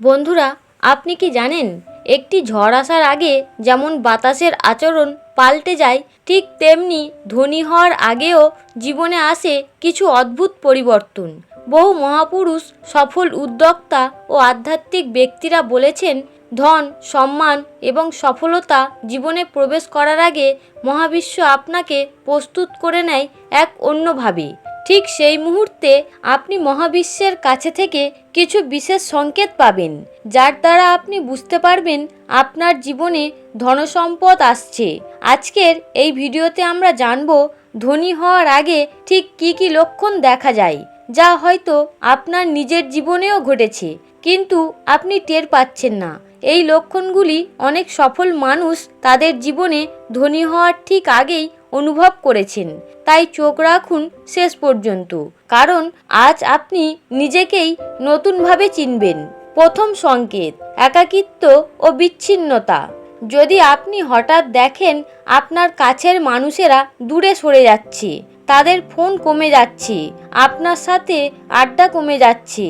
বন্ধুরা, আপনি কি জানেন, একটি ঝড় আসার আগে যেমন বাতাসের আচরণ পাল্টে যায়, ঠিক তেমনি ধনী হওয়ার আগেও জীবনে আসে কিছু অদ্ভুত পরিবর্তন। বহু মহাপুরুষ, সফল উদ্যোক্তা ও আধ্যাত্মিক ব্যক্তিরা বলেছেন, ধন, সম্মান এবং সফলতা জীবনে প্রবেশ করার আগে মহাবিশ্ব আপনাকে প্রস্তুত করে নেয় এক অন্যভাবে। ঠিক সেই মুহূর্তে আপনি মহাবিশ্বের কাছে থেকে কিছু বিশেষ সংকেত পাবেন, যার দ্বারা আপনি বুঝতে পারবেন আপনার জীবনে ধনসম্পদ আসছে। আজকের এই ভিডিওতে আমরা জানব ধনী হওয়ার আগে ঠিক কি কি লক্ষণ দেখা যায়, যা হয়তো আপনার নিজের জীবনেও ঘটেছে, কিন্তু আপনি টের পাচ্ছেন না। এই লক্ষণগুলি অনেক সফল মানুষ তাদের জীবনে ধনী হওয়ার ঠিক আগেই অনুভব করেছেন। তাই চোখ রাখুন শেষ পর্যন্ত। কারণ আজ আপনি নিজেকেই নতুনভাবে চিনবেন। প্রথম সংকেত, একাকিত্ব ও বিচ্ছিন্নতা। যদি আপনি হঠাৎ দেখেন আপনার কাছের মানুষেরা দূরে সরে যাচ্ছে, তাদের ফোন কমে যাচ্ছে, আপনার সাথে আড্ডা কমে যাচ্ছে,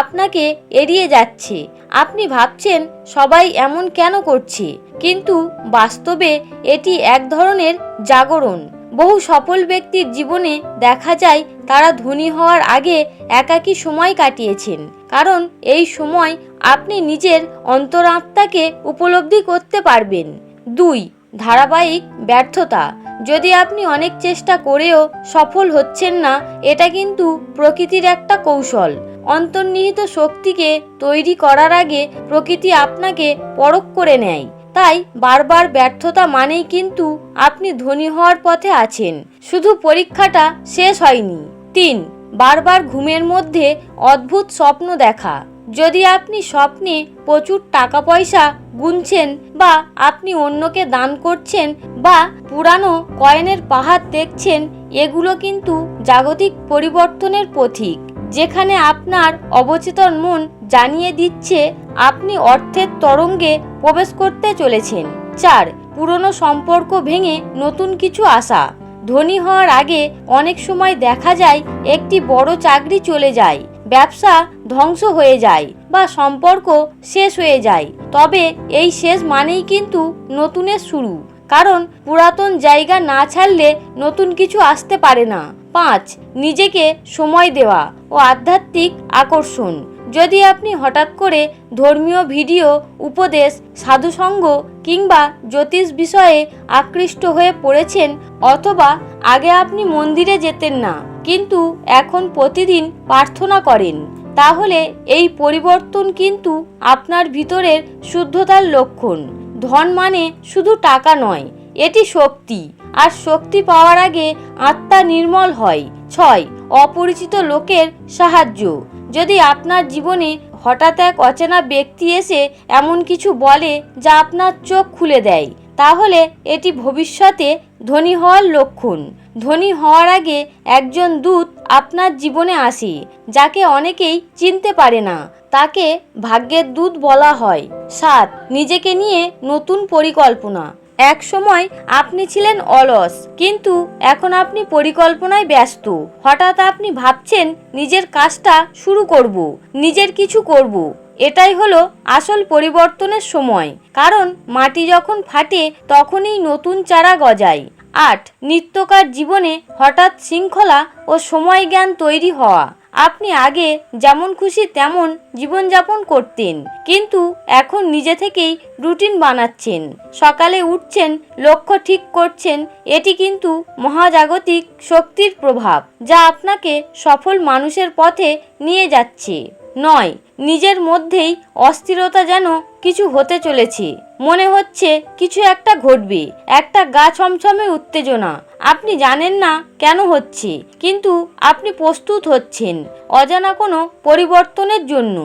আপনাকে এড়িয়ে যাচ্ছে আপনি ভাবছেন সবাই এমন কেন করছে? কিন্তু বাস্তবে এটি এক ধরনের জাগরণ। বহু সফল ব্যক্তির জীবনে দেখা যায় তারা ধনী হওয়ার আগে একাকী সময় কাটিয়েছেন। কারণ এই সময় আপনি নিজের অন্তরাত্মাকে উপলব্ধি করতে পারবেন। দুই, ধারাবাহিক ব্যর্থতা। যদি আপনি অনেক চেষ্টা করেও সফল হচ্ছেন না, এটা কিন্তু প্রকৃতির একটা কৌশল। অন্তর্নিহিত শক্তিকে তৈরি করার আগে প্রকৃতি আপনাকে পরখ করে নেয়। তাই বারবার ব্যর্থতা মানেই কিন্তু আপনি ধনী হওয়ার পথে আছেন। শুধু পরীক্ষাটা শেষ হয়নি। তিন, বারবার ঘুমের মধ্যে অদ্ভুত স্বপ্ন দেখা। যদি আপনি স্বপ্নে প্রচুর টাকা পয়সা গুনছেন বা আপনি অন্যকে দান করছেন বা পুরানো কয়েনের পাহাড় দেখছেন, এগুলো কিন্তু জাগতিক পরিবর্তনের পথিক যেখানে আপনার অবচেতন মন জানিয়ে দিচ্ছে আপনি অর্থের তরঙ্গে প্রবেশ করতে চলেছেন। চার, পুরনো সম্পর্ক ভেঙে নতুন কিছু আসা। ধনী হওয়ার আগে অনেক সময় দেখা যায় একটি বড় চাকরি চলে যায়, ব্যবসা ধ্বংস হয়ে যায় বা সম্পর্ক শেষ হয়ে যায়। তবে এই শেষ মানেই কিন্তু নতুনের শুরু। কারণ পুরাতন জায়গা না ছাড়লে নতুন কিছু আসতে পারে না। পাঁচ, নিজেকে সময় দেওয়া ও আধ্যাত্মিক আকর্ষণ। যদি আপনি হঠাৎ করে ধর্মীয় ভিডিও, উপদেশ, সাধুসঙ্গ কিংবা জ্যোতিষ বিষয়ে আকৃষ্ট হয়ে পড়েছেন অথবা আগে আপনি মন্দিরে যেতেন না, কিন্তু এখন প্রতিদিন প্রার্থনা করেন, তাহলে এই পরিবর্তন কিন্তু আপনার ভিতরের শুদ্ধতার লক্ষণ। ধন মানে শুধু টাকা নয়, এটি শক্তি। আর শক্তি পাওয়ার আগে আত্মা নির্মল হয়। ছয়, অপরিচিত লোকের সাহায্য। যদি আপনার জীবনে হঠাৎ এক অচেনা ব্যক্তি এসে এমন কিছু বলে যা আপনার চোখ খুলে দেয়, তাহলে এটি ভবিষ্যতে ধনী হওয়ার লক্ষণ। ধনী হওয়ার আগে একজন দূত আপনার জীবনে আসে, যাকে অনেকেই চিনতে পারে না। তাকে ভাগ্যের দূত বলা হয়। সাত, নিজেকে নিয়ে নতুন পরিকল্পনা। এক সময় আপনি ছিলেন অলস, কিন্তু এখন আপনি পরিকল্পনায় ব্যস্ত। হঠাৎ আপনি ভাবছেন নিজের কাজটা শুরু করব, নিজের কিছু করব। এটাই হলো আসল পরিবর্তনের সময়। কারণ মাটি যখন ফাটে, তখনই নতুন চারা গজায়। আট নিত্যকার জীবনে হঠাৎ শৃঙ্খলা ও সময় জ্ঞান তৈরি হওয়া। আপনি আগে যেমন খুশি তেমন জীবনযাপন করতেন। কিন্তু এখন নিজে থেকেই রুটিন বানাচ্ছেন। সকালে উঠছেন, লক্ষ্য ঠিক করছেন, এটি কিন্তু মহাজাগতিক শক্তির প্রভাব, যা আপনাকে সফল মানুষের পথে নিয়ে যাচ্ছে। নয়, নিজের মধ্যেই অস্থিরতা যেন কিছু হতে চলেছে। মনে হচ্ছে কিছু একটা ঘটবে, একটা গা ছমছমে উত্তেজনা। আপনি জানেন না কেন হচ্ছে, কিন্তু আপনি প্রস্তুত হচ্ছেন অজানা কোনো পরিবর্তনের জন্য।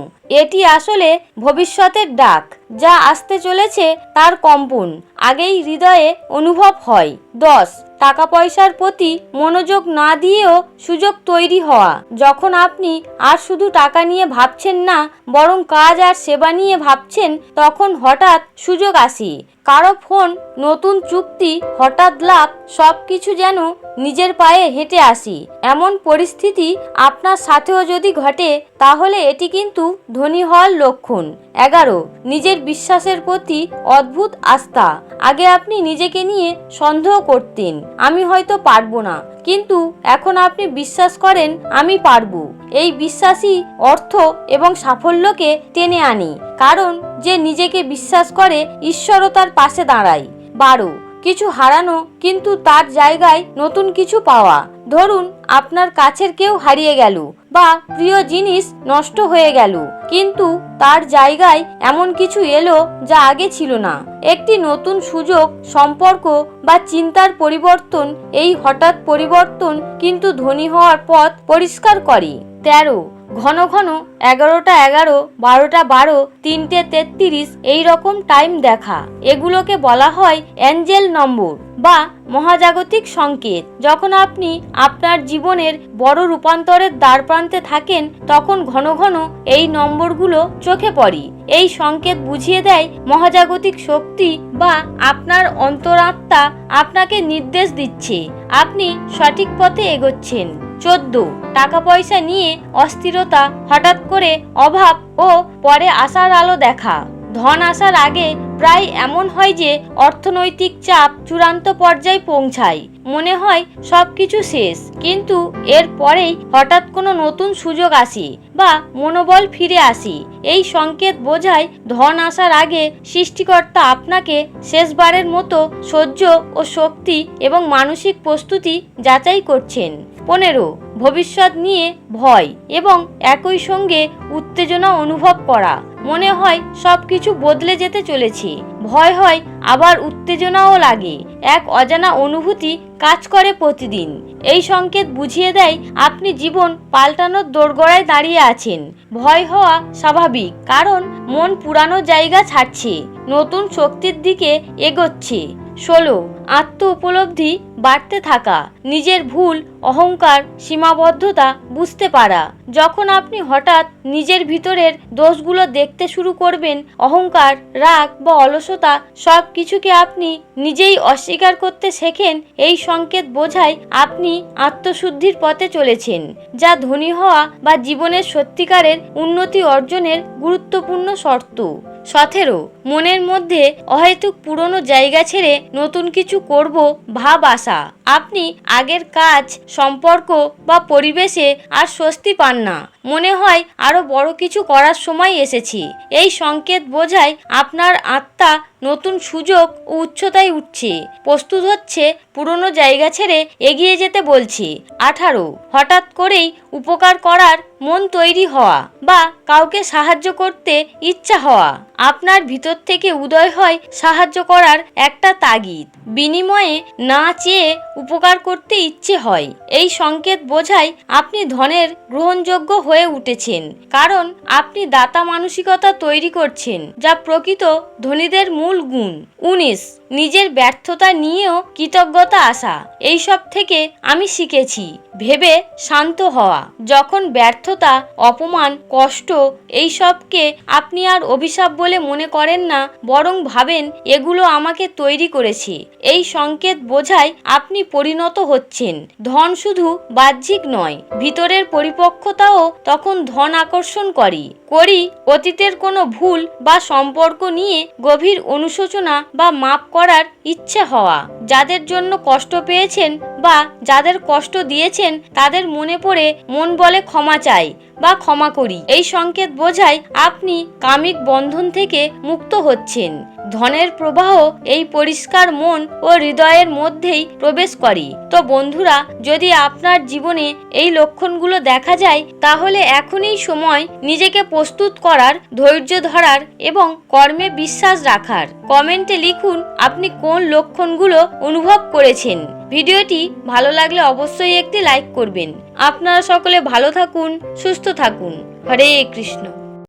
এটি আসলে ভবিষ্যতের ডাক, যা আসতে চলেছে তার কম্পন, আগেই হৃদয়ে অনুভব হয়। দশ টাকা পয়সার প্রতি মনোযোগ না দিয়েও সুযোগ তৈরি হওয়া। যখন আপনি আর শুধু টাকা নিয়ে ভাবছেন না, বরং কাজ আর সেবা নিয়ে ভাবছেন, তখন হঠাৎ সুযোগ আসে। কারও ফোন, নতুন চুক্তি, হঠাৎ লাভ সব কিছু যেন নিজের পায়ে হেঁটে আসি। এমন পরিস্থিতি আপনার সাথেও যদি ঘটে, তাহলে এটি কিন্তু ধনী হওয়ার লক্ষণ। এগারো, নিজের বিশ্বাসের প্রতি অদ্ভুত আস্থা। আগে আপনি নিজেকে নিয়ে সন্দেহ করতেন, আমি হয়তো পারব না। কিন্তু এখন আপনি বিশ্বাস করেন, আমি পারব। এই বিশ্বাসই অর্থ এবং সাফল্যকে টেনে আনি। কারণ যে নিজেকে বিশ্বাস করে ঈশ্বরও তার পাশে দাঁড়ায়। বারো, কিছু হারানো কিন্তু তার জায়গায় নতুন কিছু পাওয়া। ধরুন, আপনার কাছের কেউ হারিয়ে গেল বা প্রিয় জিনিস নষ্ট হয়ে গেল, কিন্তু তার জায়গায় এমন কিছু এলো যা আগে ছিল না। একটি নতুন সুযোগ, সম্পর্ক বা চিন্তার পরিবর্তন এই হঠাৎ পরিবর্তন কিন্তু ধনী হওয়ার পথ পরিষ্কার করে। তেরো ঘন ঘন এগারোটা এগারো, বারোটা বারো, তিনটে তেত্রিশ এই রকম টাইম দেখা। এগুলোকে বলা হয় অ্যাঞ্জেল নম্বর বা মহাজাগতিক সংকেত। যখন আপনি আপনার জীবনের বড় রূপান্তরের দ্বারপ্রান্তে থাকেন, তখন ঘন ঘন এই নম্বরগুলো চোখে পড়ে। এই সংকেত বুঝিয়ে দেয় মহাজাগতিক শক্তি বা আপনার অন্তরাত্মা আপনাকে নির্দেশ দিচ্ছে। আপনি সঠিক পথে এগোচ্ছেন। চোদ্দ। টাকা পয়সা নিয়ে অস্থিরতা, হঠাৎ করে অভাব ও পরে আসার আলো দেখা। ধন আসার আগে প্রায় এমন হয় যে অর্থনৈতিক চাপ চূড়ান্ত পর্যায়ে পৌঁছায়। মনে হয় সব কিছু শেষ, কিন্তু এর পরেই হঠাৎ কোনো নতুন সুযোগ আসি বা মনোবল ফিরে আসি। এই সংকেত বোঝায় ধন আসার আগে সৃষ্টিকর্তা আপনাকে শেষবারের মতো সহ্য ও শক্তি এবং মানসিক প্রস্তুতি যাচাই করছেন। পনেরো, ভবিষ্যৎ নিয়ে ভয় এবং একই সঙ্গে উত্তেজনা অনুভব করা। মনে হয় সব কিছু বদলে যেতে চলেছে। ভয় হয় আবার উত্তেজনাও লাগে। এক অজানা অনুভূতি কাজ করে প্রতিদিন। এই সংকেত বুঝিয়ে দেয় আপনি জীবন পাল্টানোর দোরগড়ায় দাঁড়িয়ে আছেন। ভয় হওয়া স্বাভাবিক, কারণ মন পুরানো জায়গা ছাড়ছে, নতুন শক্তির দিকে এগোচ্ছে। ষোলো, আত্ম উপলব্ধি বাড়তে থাকা। নিজের ভুল, অহংকার, সীমাবদ্ধতা বুঝতে পারা। যখন আপনি হঠাৎ নিজের ভিতরের দোষগুলো দেখতে শুরু করবেন, অহংকার, রাগ বা অলসতা সব কিছুকে আপনি নিজেই অস্বীকার করতে শেখেন, এই সংকেত বোঝায় আপনি আত্মশুদ্ধির পথে চলেছেন, যা ধনী হওয়া বা জীবনের সত্যিকারের উন্নতি অর্জনের গুরুত্বপূর্ণ শর্ত। সতেরো মনের মধ্যে অহেতুক পুরনো জায়গা ছেড়ে নতুন কিছু করব ভাব আসা আপনি আগের কাজ, সম্পর্ক বা পরিবেশে আর স্বস্তি পান না। মনে হয় আরও বড় কিছু করার সময় এসেছি। এই সংকেত বোঝায় আপনার আত্মা নতুন সুযোগ ও উচ্চতায় উঠছে। প্রস্তুত হচ্ছে পুরনো জায়গা ছেড়ে এগিয়ে যেতে বলছি। আঠারো। হঠাৎ করেই উপকার করার মন তৈরি হওয়া বা কাউকে সাহায্য করতে ইচ্ছা হওয়া। আপনার ভিতর থেকে উদয় হয় সাহায্য করার একটা তাগিদ। বিনিময়ে না চেয়ে উপকার করতে ইচ্ছে হয়। এই সংকেত বোঝায় আপনি ধনের গ্রহণযোগ্য হয়ে উঠেছেন। কারণ আপনি দাতা মানসিকতা তৈরি করছেন, যা প্রকৃত ধনীদের মূল গুণ। উনিশ, নিজের ব্যর্থতা নিয়েও কৃতজ্ঞতা আসা। এইসব থেকে আমি শিখেছি, ভেবে শান্ত হওয়া। যখন ব্যর্থতা, অপমান, কষ্ট এই সবকে আপনি আর অভিশাপ বলে মনে করেন না, বরং ভাবেন এগুলো আমাকে তৈরি করেছি। এই সংকেত বোঝায় আপনি পরিণত হচ্ছেন। ধন শুধু বাহ্যিক নয়, ভিতরের পরিপক্কতাও তখন ধন আকর্ষণ করি। করি অতীতের কোনো ভুল বা সম্পর্ক নিয়ে গভীর অনুশোচনা বা মাপ করার ইচ্ছে হওয়া। যাদের জন্য কষ্ট পেয়েছেন বা যাদের কষ্ট দিয়েছেন, তাদের মনে পড়ে মন বলে ক্ষমা চাই বা ক্ষমা করি। এই সংকেত বোঝায় আপনি কামিক বন্ধন থেকে মুক্ত হচ্ছেন। ধনের প্রবাহ এই পরিষ্কার মন ও হৃদয়ের মধ্যেই প্রবেশ করে। তো বন্ধুরা, যদি আপনার জীবনে এই লক্ষণগুলো দেখা যায়, তাহলে এখনই সময় নিজেকে প্রস্তুত করার, ধৈর্য ধরার এবং কর্মে বিশ্বাস রাখার। কমেন্টে লিখুন, আপনি কোন লক্ষণগুলো অনুভব করেছেন? ভিডিওটি ভালো লাগলে অবশ্যই একটি লাইক করবেন। আপনারা সকলে ভালো থাকুন, সুস্থ থাকুন। হরে কৃষ্ণ।